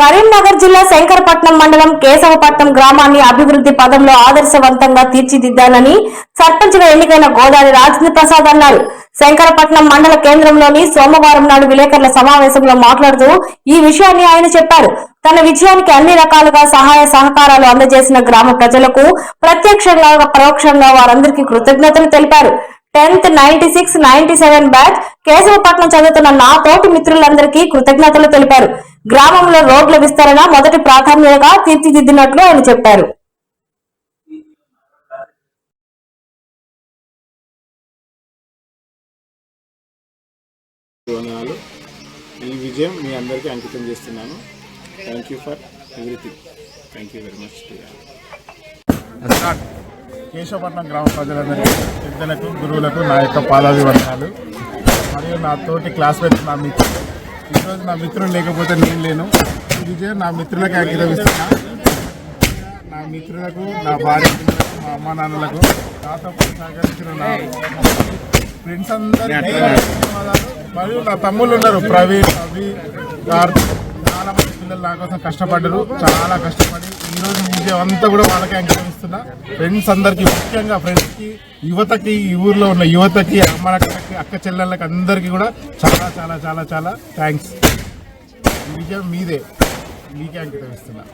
కరీంనగర్ జిల్లా శంకరపట్నం మండలం కేశవపట్నం గ్రామాన్ని అభివృద్ధి పదంలో ఆదర్శవంతంగా తీర్చిదిద్దానని సర్పంచ్గా ఎన్నికైన గోదావరి రాజేంద్ర ప్రసాద్ అన్నారు. శంకరపట్నం మండల కేంద్రంలోని సోమవారం నాడు విలేకరుల సమావేశంలో మాట్లాడుతూ ఈ విషయాన్ని ఆయన చెప్పారు. తన విజయానికి అన్ని రకాలుగా సహాయ సహకారాలు అందజేసిన గ్రామ ప్రజలకు ప్రత్యక్షంగా పరోక్షంగా వారందరికీ కృతజ్ఞతలు తెలిపారు. Tenth ninety six ninety seven batch Keshavapatnam చదువుతున్న నా తోటి మిత్రులందరికీ కృతజ్ఞతలు తెలిపారు. గ్రామంలో రోడ్ల విస్తరణ మొదటి ప్రాధాన్యతగా తీర్చిదిద్దినట్లు ఆయన చెప్పారు. ఈ విజయం మీ అందరికీ అంకితం చేస్తున్నాను. Thank you for everything thank you very much Keshavapatnam గ్రామ ప్రజలందరికీ పెద్దలకు గురువులకు నా యొక్క పాదాభివందనాలు. మరియు నా తోటి క్లాస్మేట్స్ నా మిత్రులు ఈరోజు నా మిత్రులు లేకపోతే నేను లేను. ఈ విజయం నా మిత్రులకు అంకితం ఇస్తున్నా నా మిత్రులకు నా భార్య మా అమ్మ నాన్నలకు నాతో సహకరించిన నా ఫ్రెండ్స్ అందరికీ మరియు నా తమ్ముళ్ళు ఉన్నారు ప్రవీణ్ అవి గారు చాలా మంది పిల్లలు నా కోసం కష్టపడ్డారు చాలా కష్టపడి ఈరోజు రోజు విజయం అంతా కూడా వాళ్ళకే అంకితం ఇస్తున్నా. ఫ్రెండ్స్ అందరికి ముఖ్యంగా ఫ్రెండ్స్కి యువతకి ఈ ఊర్లో ఉన్న యువతకి అమ్మలకి అక్క చెల్లెళ్ళకి అందరికీ కూడా చాలా చాలా చాలా చాలా థ్యాంక్స్ ఈ విజయం మీదే. మీకే అంకితం ఇస్తున్నా.